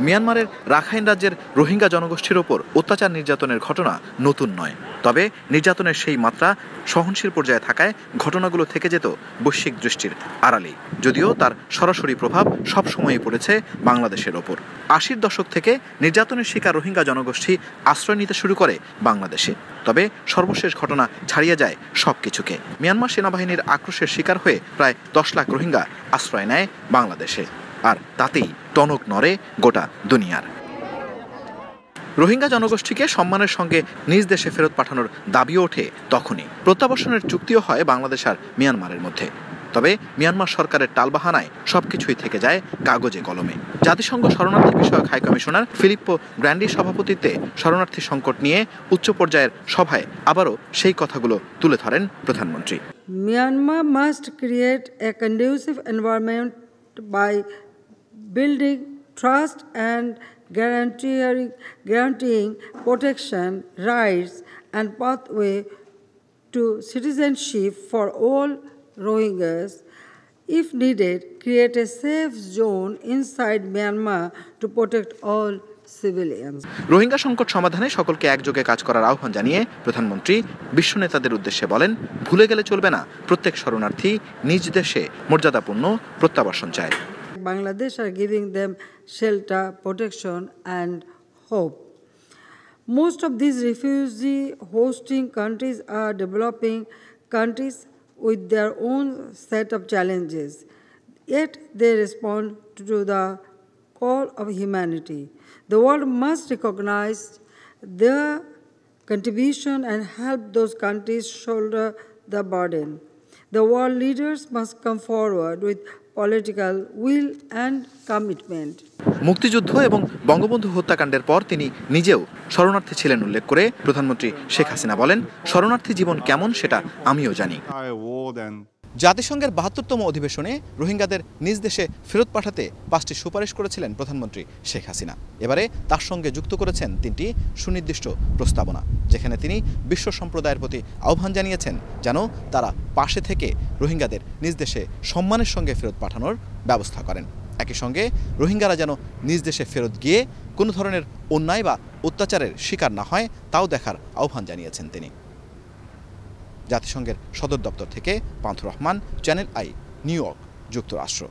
মিয়ানমারের রাখাইন রাজ্যের রোহিঙ্গা জনগোষ্ঠীর ওপর অত্যাচার নির্যাতনের ঘটনা নতুন নয়। তবে নির্যাতনের সেই মাত্রা সহনশীল পর্যায়ে থাকায় ঘটনাগুলো থেকে যেত বৈশ্বিক দৃষ্টির আড়ালেই যদিও তার সরাসরি প্রভাব সবসময়ই পড়েছে বাংলাদেশের ওপর। আশির দশক থেকে নির্যাতনের শিকার রোহিঙ্গা জনগোষ্ঠী আশ্রয় নিতে শুরু করে বাংলাদেশে। তবে সর্বশেষ ঘটনা ছাড়িয়ে যায় সব কিছুকে মিয়ানমার সেনাবাহিনীর আক্রোশের শিকার হয়ে প্রায় দশ লাখ রোহিঙ্গা আশ্রয় নেয় বাংলাদেশে। আর তাতেই টনক নড়ে গোটা দুনিয়ার। রোহিঙ্গা জনগোষ্ঠীকে সম্মানের সঙ্গে নিজ দেশে ফেরত পাঠানোর দাবিও ওঠে তখনই। প্রত্যাবাসনের চুক্তিও হয় বাংলাদেশ আর মিয়ানমারের মধ্যে। তবে মিয়ানমার সরকারের টালবাহানায় সবকিছুই থেকে যায় কাগজে কলমে। জাতিসংঘ শরণার্থী বিষয়ক হাই কমিশনার ফিলিপ্পো গ্র্যান্ডির সভাপতিত্বে শরণার্থী সংকট নিয়ে উচ্চ পর্যায়ের সভায় আবারও সেই কথাগুলো তুলে ধরেন প্রধানমন্ত্রী। Myanmar must create a conducive environment by building trust and guaranteeing, protection, rights, and pathway to citizenship for all Rohingyas. If needed, create a safe zone inside Myanmar to protect all civilians. Rohingya সংকট সমাধানে সকলকে একযোগে কাজ করার আহ্বান জানিয়ে প্রধানমন্ত্রী বিশ্ব নেতাদের উদ্দেশ্যে বলেন ভুলে গেলে চলবে না প্রত্যেক শরণার্থী নিজ দেশে মর্যাদাপূর্ণ প্রত্যাবাসন চায় Bangladesh are giving them shelter, protection, and hope. Most of these refugee hosting countries are developing countries with their own set of challenges, yet they respond to the call of humanity. The world must recognize their contribution and help those countries shoulder the burden. The world leaders must come forward with political will and commitment মুক্তিযুদ্ধ এবং বঙ্গবন্ধু হত্যাকাণ্ডের পর তিনি নিজেও শরণার্থী ছিলেন উল্লেখ করে প্রধানমন্ত্রী শেখ হাসিনা বলেন শরণার্থী জীবন কেমন সেটা আমিও জানি। জাতিসংঘের বাহাত্তরতম অধিবেশনে রোহিঙ্গাদের নিজ দেশে ফেরত পাঠাতে পাঁচটি সুপারিশ করেছিলেন প্রধানমন্ত্রী শেখ হাসিনা। এবারে তার সঙ্গে যুক্ত করেছেন তিনটি সুনির্দিষ্ট প্রস্তাবনা, যেখানে তিনি বিশ্ব সম্প্রদায়ের প্রতি আহ্বান জানিয়েছেন যেন তারা পাশে থেকে রোহিঙ্গাদের নিজ দেশে সম্মানের সঙ্গে ফেরত পাঠানোর ব্যবস্থা করেন। একই সঙ্গে রোহিঙ্গারা যেন নিজ দেশে ফেরত গিয়ে কোনো ধরনের অন্যায় বা অত্যাচারের শিকার না হয়, তাও দেখার আহ্বান জানিয়েছেন তিনি। জাতিসংঘের সদর দপ্তর থেকে Panth Rahman channel I New York যুক্তরাষ্ট্র।